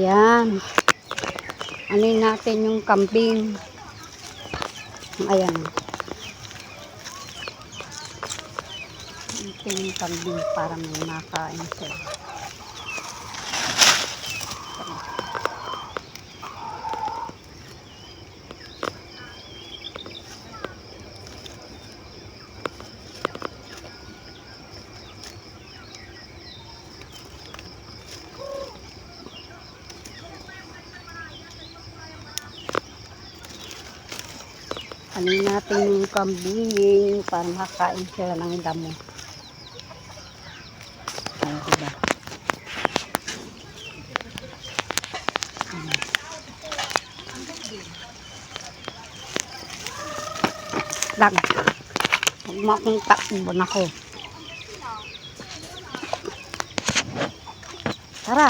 Yan. Anin natin yung kambing. Ayan. Ito yung kambing para may makain sila. Anin natin yung kambing para makain sila ng damo. Ay, diba? Lang. Huwag mo akong takbo na ko. Tara.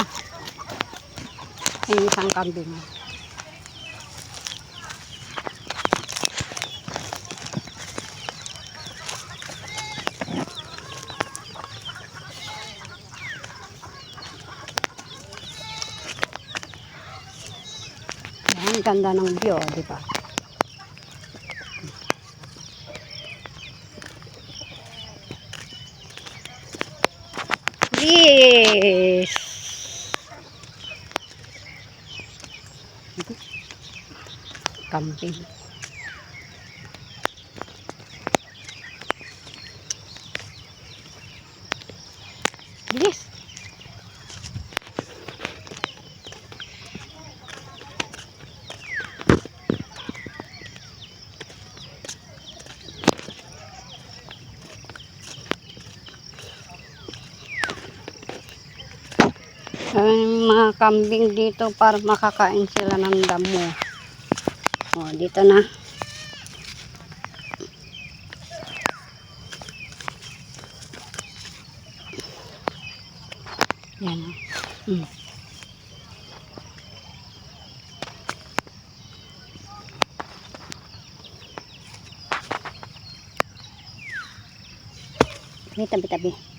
Ay, isang kambing. Ang ganda ng view, di ba? Yes! Kambing. Bilis! Ang mga kambing dito para makakain sila ng damo. O, dito na. Yan. o. Hmm. May tabi-tabi.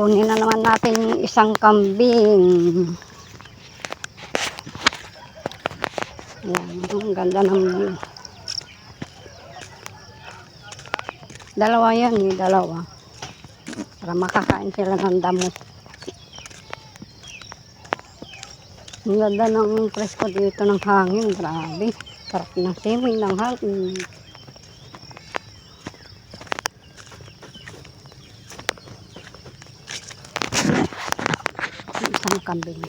Kunin na naman natin yung isang kambing. Yan, ang ganda ng. Dalawa yan, eh, dalawa. Para makakain sila ng damo. Ang ganda ng presko dito ng hangin, grabe. Sarap ng simoy ng hangin. Isang kambing.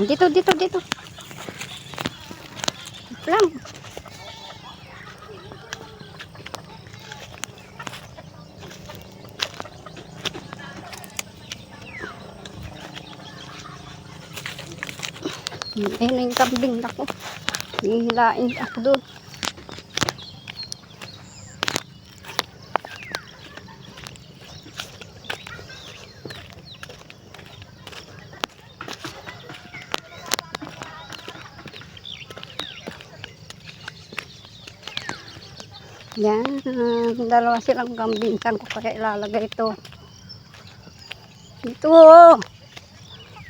Dito, dito, dito. Lang. Ayun na yung kambing ako. Hihilain ako doon. Yan. Dalawa silang kambing. Saan ko kaya ilalagay ito? Dito.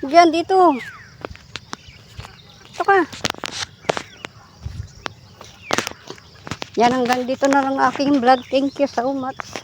Diyan, dito. Ito ka. Yan hanggang dito na lang aking vlog. Thank you so much.